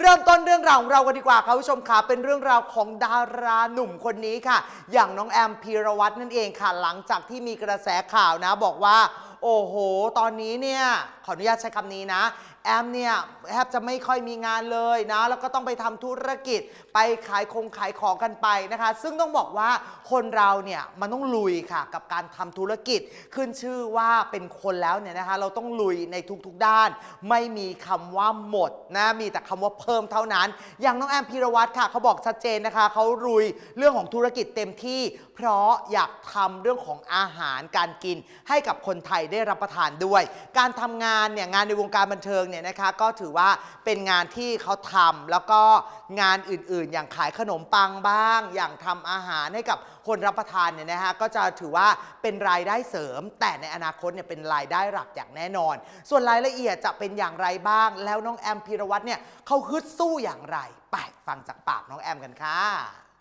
เริ่มต้นเรื่องราวของเรากันดีกว่าค่ะคุณผู้ชมค่ะเป็นเรื่องราวของดาราหนุ่มคนนี้ค่ะ อย่างน้องแอมพีรวัตรนั่นเองค่ะ หลังจากที่มีกระแสข่าวนะบอกว่า โอ้โห ตอนนี้เนี่ยขออนุญาตใช้คำนี้นะแอมเนี่ยแทบจะไม่ค่อยมีงานเลยนะแล้วก็ต้องไปทำธุรกิจไปขายคงขายของกันไปนะคะ ซึ่งต้องบอกว่าคนเราเนี่ยมันต้องลุยค่ะกับการทำธุรกิจ ขึ้นชื่อว่าเป็นคนแล้วเนี่ยนะคะเราต้องลุยในทุกๆด้าน ไม่มีคำว่าหมดนะมีแต่คำว่าเพิ่มเท่านั้น อย่างน้องแอมพีรวัตรค่ะเขาบอกชัดเจนนะคะเขาลุยเรื่องของธุรกิจเต็มที่ เพราะอยากทำเรื่องของอาหารการกิน ให้กับคนไทยได้รับประทานด้วย การทำงานเนี่ยงานในวงการบันเทิงเนี่ยนะคะก็ถือว่าเป็นงานที่เขาทำแล้วก็งานอื่นๆ อย่างขายขนมปังบ้าง อย่างทำอาหารให้กับคนรับประทานเนี่ยนะคะก็จะถือว่าเป็นรายได้เสริม แต่ในอนาคตเนี่ยเป็นรายได้หลักอย่างแน่นอน ส่วนรายละเอียดจะเป็นอย่างไรบ้าง แล้วน้องแอมพีรวัตรเนี่ยเขาฮึดสู้อย่างไรไปฟังจากปากน้องแอมกันค่ะ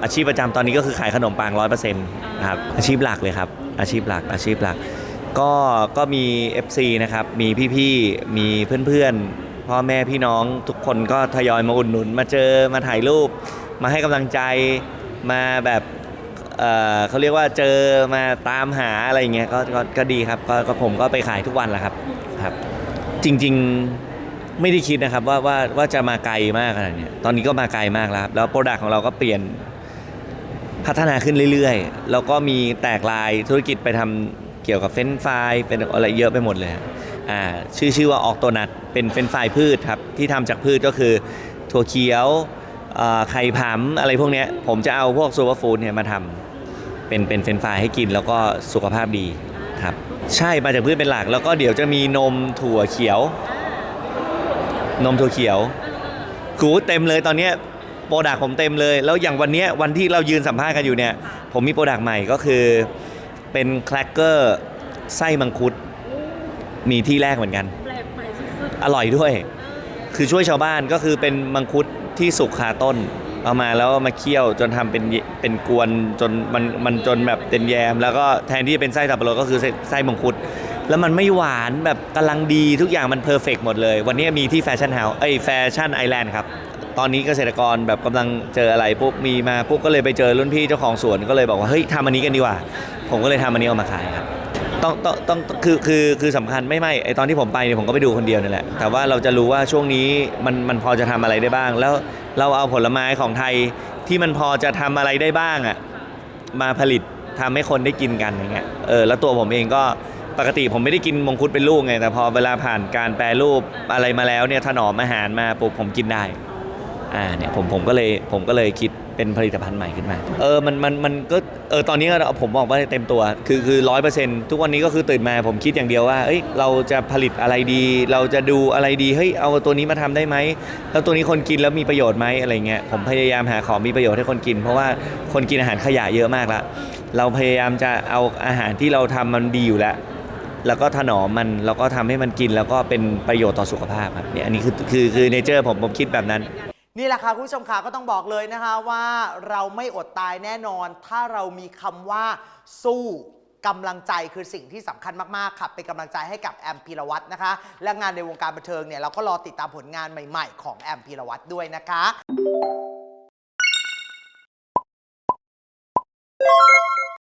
อาชีพประจำตอนนี้ก็คือขายขนมปังร้อยเปอร์เซ็นต์ครับอาชีพหลักเลยครับ อาชีพหลักอาชีพหลัก ก็ก็มี FC นะครับ มีพี่ๆ มีเพื่อนๆ พ่อแม่พี่น้องทุกคนก็ทยอยมาอุดหนุน มาเจอมาถ่ายรูป มาให้กำลังใจมาแบบเอ่อเขาเรียกว่าเจอมาตามหาอะไรอย่างเงี้ยก็ก็ก็ดีครับก็ก็ผมก็ไปขายทุกวันแหละครับครับ จริงๆไม่ได้คิดนะครับว่าว่าว่าจะมาไกลมากขนาดเนี้ยตอนนี้ก็มาไกลมากแล้วครับแล้วโปรดักต์ของเราก็เปลี่ยนพัฒนาขึ้นเรื่อยๆ แล้วก็มีแตกลายธุรกิจไปทำ กี่ยวกับเฟรนช์ฟเป็นอะไรเยอะไปหมดเลยอ่าชื่อชื่อว่าออกโตนัทเป็นเฟรนช์ฟพืชครับที่ทำจากพืชก็คือถั่วเขียวไข่ผำอะไรพวกนี้ผมจะเอาพวกซูเปอร์ฟู้ดเนี่ยมาทำเป็นเป็นเฟรนช์ฟรายให้กินแล้วก็สุขภาพดีครับ ใช่มาจากพืชเป็นหลัก แล้วก็เดี๋ยวจะมีนมถั่วเขียว นมถั่วเขียวกูเต็มเลยตอนนี้โปรดักผมเต็มเลย แล้วอย่างวันนี้วันที่เรายืนสัมภาษณ์กันอยู่เนี่ย ผมมีโปรดักใหม่ก็คือ เป็นแครกเกอร์ไส้มังคุดมีที่แรกเหมือนกัน แปลกใหม่สุดอร่อยด้วย คือช่วยชาวบ้านก็คือเป็นมังคุดที่สุกคาต้น เอามาแล้วมาเคี่ยวจนทำเป็นเยเป็นกวนจนมันมันจนแบบเป็นแยม แล้วก็แทนที่จะเป็นไส้สับปะรดก็คือไส้ไส้มังคุด แล้วมันไม่หวานแบบกำลังดีทุกอย่างมันเพอร์เฟกหมดเลย วันนี้มีที่แฟชั่นเฮาส์เอ้ยแฟชั่นไอแลนด์ครับ ตอนนี้เกษตรกรแบบกำลังเจออะไรปุ๊บมีมาปุ๊บก็เลยไปเจอรุ่นพี่เจ้าของสวนก็เลยบอกว่าเฮ้ยทำอันนี้กันดีกว่า ผมก็เลยทำอันนี้เอามาขายครับต้องต้องต้องคือคือคือสำคัญไม่ไม่ไอตอนที่ผมไปเนี่ยผมก็ไปดูคนเดียวนี่แหละ แต่ว่าเราจะรู้ว่าช่วงนี้มันมันพอจะทำอะไรได้บ้าง แล้วเราเอาผลไม้ของไทยที่มันพอจะทำอะไรได้บ้างอะมาผลิตทำให้คนได้กินกันอย่างเงี้ยเออแล้วตัวผมเองก็ ปกติผมไม่ได้กินมงคุดเป็นลูกไง แต่พอเวลาผ่านการแปรรูปอะไรมาแล้วเนี่ยถนอมอาหารมาปุ๊บผมกินได้อ่าเนี่ยผมผมก็เลยผมก็เลยคิดเป็นผลิตภัณฑ์ใหม่ขึ้นมา เออมันมันมันก็เออตอนนี้ก็ผมบอกว่าเต็มตัวคือคือร้อยเปอร์เซ็นต์ทุกวันนี้ก็คือตื่นมาผมคิดอย่างเดียวว่าเอ้ยเราจะผลิตอะไรดี เราจะดูอะไรดีเฮ้ยเอาตัวนี้มาทำได้ไหมแล้วตัวนี้คนกินแล้วมีประโยชน์ไหมอะไรเงี้ยผมพยายามหาของมีประโยชน์ให้คนกิน เพราะว่าคนกินอาหารขยะเยอะมากละเราพยายามจะเอาอาหารที่เราทำมันดีอยู่แล้ว แล้วก็ถนอมมันแล้วก็ทำให้มันกินแล้วก็เป็นประโยชน์ต่อสุขภาพครับเนี่ยอันนี้คือคือคือเนเจอร์ผมผมคิดแบบนั้น นี่แหละค่ะคุณผู้ชมค่ะก็ต้องบอกเลยนะคะว่าเราไม่อดตายแน่นอน ถ้าเรามีคำว่าสู้กำลังใจคือสิ่งที่สำคัญมากๆค่ะเป็นกำลังใจให้กับแอมพีรวัตรนะคะ และงานในวงการบันเทิงเนี่ยเราก็รอติดตามผลงานใหม่ ๆ ของแอมพีรวัตรด้วยนะคะ